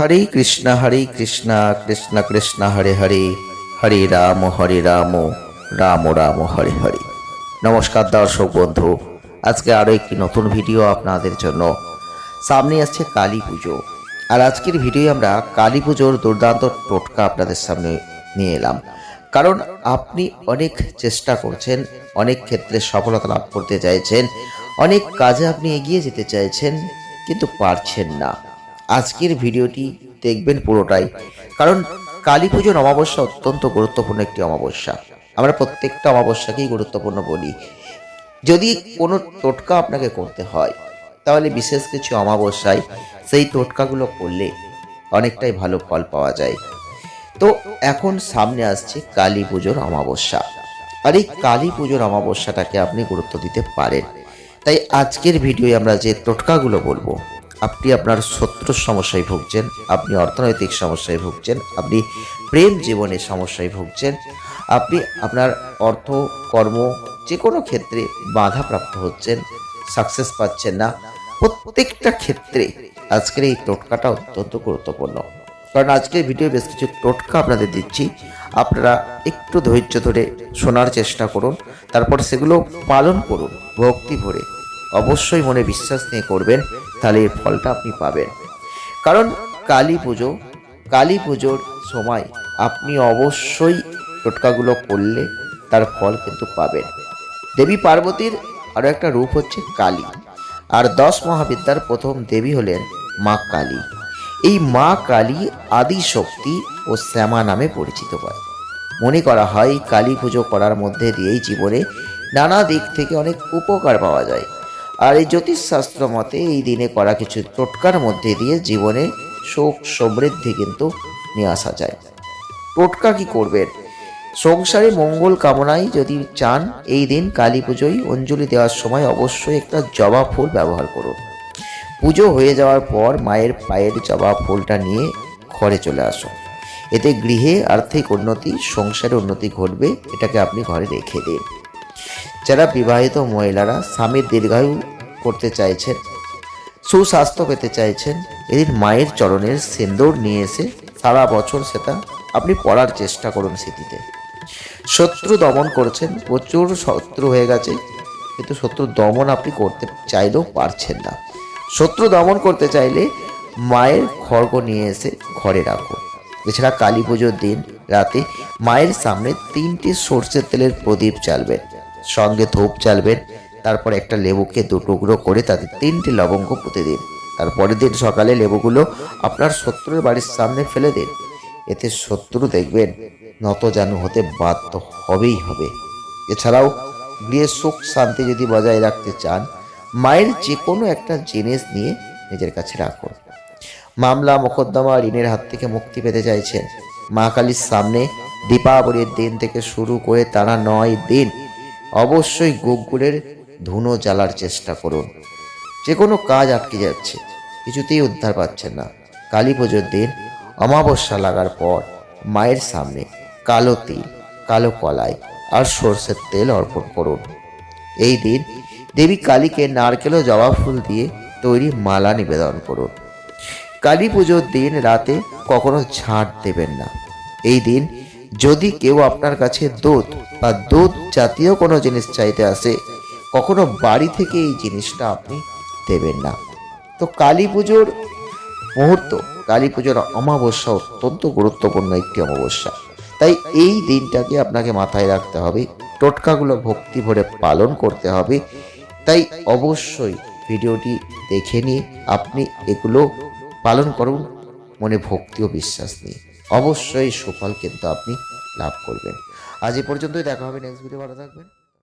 হরে কৃষ্ণ হরে কৃষ্ণ কৃষ্ণ কৃষ্ণ, হরে হরে। হরে রাম হরে রাম রাম রাম, হরে হরে। নমস্কার দর্শক বন্ধু, আজকে আরও একটি নতুন ভিডিও আপনাদের জন্য। সামনে আসছে কালী পুজো। আর আজকের ভিডিও আমরা কালী পুজোর দুর্দান্ত টোটকা আপনাদের সামনে নিয়ে এলাম। কারণ আপনি অনেক চেষ্টা করছেন, অনেক ক্ষেত্রে সফলতা লাভ করতে চাইছেন, অনেক কাজে আপনি এগিয়ে যেতে চাইছেন, কিন্তু পারছেন না। আজকের ভিডিওটি দেখবেন পুরোটাই। কারণ কালী পুজোর অমাবস্যা অত্যন্ত গুরুত্বপূর্ণ একটি অমাবস্যা। আমরা প্রত্যেকটা অমাবস্যাকেই গুরুত্বপূর্ণ বলি। যদি কোনো টোটকা আপনাকে করতে হয়, তাহলে বিশেষ কিছু অমাবস্যায় সেই টোটকাগুলো করলে অনেকটাই ভালো ফল পাওয়া যায়। তো এখন সামনে আসছে কালী পুজোর অমাবস্যা। আর এই কালী পুজোর অমাবস্যাটাকে আপনি গুরুত্ব দিতে পারেন। তাই আজকের ভিডিওয়ে আমরা যে টোটকাগুলো বলব আপনি আপনার শত্রুর সমস্যায় ভুগছেন, আপনি অর্থনৈতিক সমস্যায় ভুগছেন, আপনি প্রেম জীবনে সমস্যায় ভুগছেন, আপনি আপনার অর্থ, কর্ম যে কোনো ক্ষেত্রে বাধাপ্রাপ্ত হচ্ছেন সাকসেস পাচ্ছেন না, প্রত্যেকটা ক্ষেত্রে আজকের এই টোটকাটা অত্যন্ত গুরুত্বপূর্ণ। কারণ আজকের ভিডিও বেশ কিছু টোটকা আপনাদের দিচ্ছি, আপনারা একটু ধৈর্য ধরে শোনার চেষ্টা করুন, তারপর সেগুলো পালন করুন, ভক্তি ভরে। অবশ্যই মনে বিশ্বাস নিয়ে করবেন, তাহলে এর ফলটা আপনি পাবেন। কারণ কালী পুজো, কালী পুজোর সময় আপনি অবশ্যই টোটকাগুলো করলে তার ফল কিন্তু পাবেন। দেবী পার্বতীর আরও একটা রূপ হচ্ছে কালী। আর দশ মহাবিদ্যার প্রথম দেবী হলেন মা কালী। এই মা কালী আদি শক্তি ও শ্যামা নামে পরিচিত হয়। মনে করা হয়, কালী পুজো করার মধ্যে দিয়েই জীবনে নানা দিক থেকে অনেক উপকার পাওয়া যায়। আর এই জ্যোতিষশাস্ত্র মতে এই দিনে করা কিছু টোটকার মধ্যে দিয়ে জীবনে সুখ সমৃদ্ধি কিন্তু নিয়ে আসা যায়। টোটকা কি করবেন সংসারে মঙ্গল কামনায় যদি চান, এই দিন কালী পুজোয় অঞ্জলি দেওয়ার সময় অবশ্যই একটা জবা ফুল ব্যবহার করুন। পুজো হয়ে যাওয়ার পর মায়ের পায়ের জবা ফুলটা নিয়ে ঘরে চলে আসুন। এতে গৃহে আর্থিক উন্নতি, সংসারে উন্নতি ঘটবে, এটাকে আপনি ঘরে রেখে দিন। যারা বিবাহিত মহিলারা স্বামীর দীর্ঘায়ু করতে চাইছেন, সুস্বাস্থ্য পেতে চাইছেন এদিন মায়ের চরণের সিন্দুর নিয়ে এসে সারা বছর সেটা আপনি পড়ার চেষ্টা করুন স্মৃতিতে শত্রু দমন করছেন, প্রচুর শত্রু হয়ে গেছে, কিন্তু শত্রু দমন আপনি করতে চাইলেও পারছেন না। শত্রু দমন করতে চাইলে মায়ের খড়গ নিয়ে এসে ঘরে রাখুন। এছাড়া কালী পুজোর দিন রাতে মায়ের সামনে তিনটি সর্ষের তেলের প্রদীপ জ্বালবেন। সঙ্গে ধূপ জ্বালবেন। তারপর একটা লেবুকে দু টুকরো করে তাতে তিনটি লবঙ্গ পুঁতে দিন। তারপরের দিন সকালে লেবুগুলো আপনার শত্রুর বাড়ির সামনে ফেলে দিন। এতে শত্রু দেখবেন নতজানু হতে বাধ্য হবেই হবে। এছাড়াও গৃহে সুখ শান্তি যদি বজায় রাখতে চান, মায়ের যে কোনো একটা জিনিস নিয়ে নিজের কাছে রাখুন। মামলা মোকদ্দমা ঋণের হাত থেকে মুক্তি পেতে চাইছেন। মা কালীর সামনে দীপাবলির দিন থেকে শুরু করে তারা নয় দিন অবশ্যই গোগুলের ধুনো জ্বালার চেষ্টা করুন। যে কোনো কাজ আটকে যাচ্ছে, কিছুতেই উদ্ধার পাচ্ছেন না। কালী পুজোর দিন অমাবস্যা লাগার পর মায়ের সামনে কালো তিল, কালো কলাই আর সর্ষের তেল অর্পণ করুন। এই দিন দেবী কালীকে নারকেল ও জবা ফুল দিয়ে তৈরি মালা নিবেদন করুন। কালী পুজোর দিন রাতে কখনো ঝাঁট দেবেন না। এই দিন যদি কেউ আপনার কাছে দুধ বা দুধ জাতীয় কোনো জিনিস চাইতে আসে, কখনো বাড়ি থেকে এই জিনিসটা আপনি দেবেন না। তো কালী পুজোর মুহূর্ত, কালী পুজোর অমাবস্যা অত্যন্ত গুরুত্বপূর্ণ একটি অমাবস্যা। তাই এই দিনটাকে আপনাকে মাথায় রাখতে হবে, টোটকাগুলো ভক্তি ভরে পালন করতে হবে। তাই অবশ্যই ভিডিওটি দেখে নিয়ে আপনি এগুলো পালন করুন, মনে ভক্তি ও বিশ্বাস নিয়ে। অবশ্যই সুফল কিন্তু আপনি লাভ করবেন। আজ এ পর্যন্তই, দেখা হবে নেক্সট ভিডিও ভালো থাকবেন।